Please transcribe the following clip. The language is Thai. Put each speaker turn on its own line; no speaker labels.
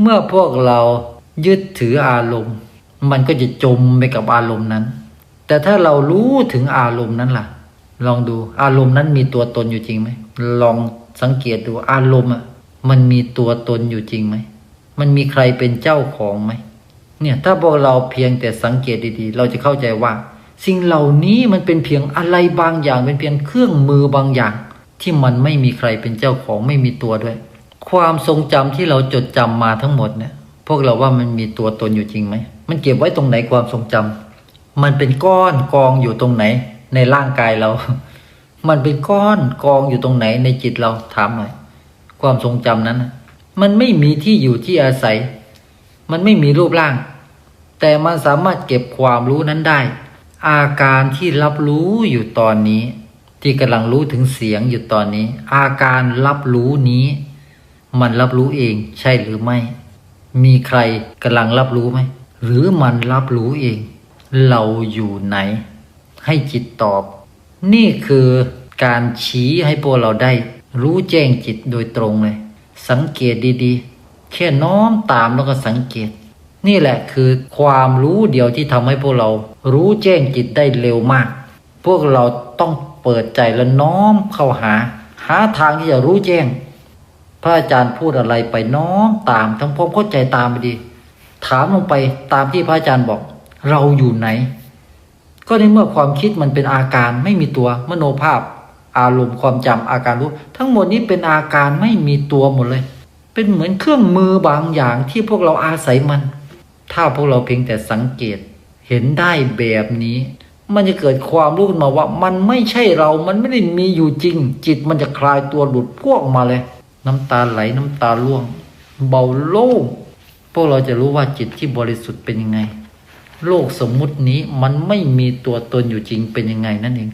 เมื่อพวกเรายึดถืออารมณ์ มันก็จะจมไปกับอารมณ์นั้น แต่ถ้าเรารู้ถึงอารมณ์นั้นล่ะ ลองดูอารมณ์นั้นมีตัวตนอยู่จริงไหมลองสังเกตดูอารมณ์อะมันมีตัวตนอยู่จริงไหมมันมีใครเป็นเจ้าของไหมเนี่ยถ้าพวกเราเพียงแต่สังเกตดีๆ เราจะเข้าใจว่า สิ่งเหล่านี้มันเป็นเพียงอะไรบางอย่างเป็นเพียงเครื่องมือบางอย่าง ที่มันไม่มีใครเป็นเจ้าของไม่มีตัวด้วย ความทรงจำที่เราจดจำมาทั้งหมดเนี่ยพวกเราว่ามันมีตัวตนอยู่จริงไหม มันเก็บไว้ตรงไหนความทรงจำมันเป็นก้อนกองอยู่ตรงไหน ในร่างกายเรา มันเป็นก้อนกองอยู่ตรงไหนในจิตเราถามหน่อยความทรงจำนั้นนะมันไม่มีที่อยู่ที่อาศัย มันไม่มีรูปร่าง แต่มันสามารถเก็บความรู้นั้นได้ อาการที่รับรู้อยู่ตอนนี้ ที่กำลังรู้ถึงเสียงอยู่ตอนนี้ อาการรับรู้นี้ มันรับรู้เองใช่หรือไม่ มีใครกำลังรับรู้ไหม หรือมันรับรู้เอง เราอยู่ไหน ให้จิตตอบ นี่คือการชี้ให้พวกเราได้ รู้แจ้งจิตโดยตรงเลย สังเกตดีๆ แค่น้อมตามแล้วก็สังเกต นี่แหละคือความรู้เดียวที่ทำให้พวกเรา รู้แจ้งจิตได้เร็วมาก พวกเราต้องเปิดใจและน้อมเข้าหา หาทางที่จะรู้แจ้ง พระอาจารย์พูดอะไรไปน้อมตามทั้งพร้อมเข้าใจตามไปดี ถามลงไปตามที่พระอาจารย์บอก เราอยู่ไหน ก็ในเมื่อความคิดมันเป็นอาการไม่มีตัวมโนภาพ อารมณ์ความจำอาการรู้ ทั้งหมดนี้เป็นอาการไม่มีตัวหมดเลย เป็นเหมือนเครื่องมือบางอย่างที่พวกเราอาศัยมัน ถ้าพวกเราเพียงแต่สังเกต เห็นได้แบบนี้ มันจะเกิดความรู้ขึ้นมาว่า มันไม่ใช่เรา มันไม่ได้มีอยู่จริง จิตมันจะคลายตัวหลุดพวกมาเลย น้ำตาไหลน้ำตาล่วง เบาโล่งพวกเราจะรู้ว่าจิตที่บริสุทธิ์เป็นยังไง โลกสมมุตินี้มันไม่มีตัวตนอยู่จริงเป็นยังไงนั่นเอง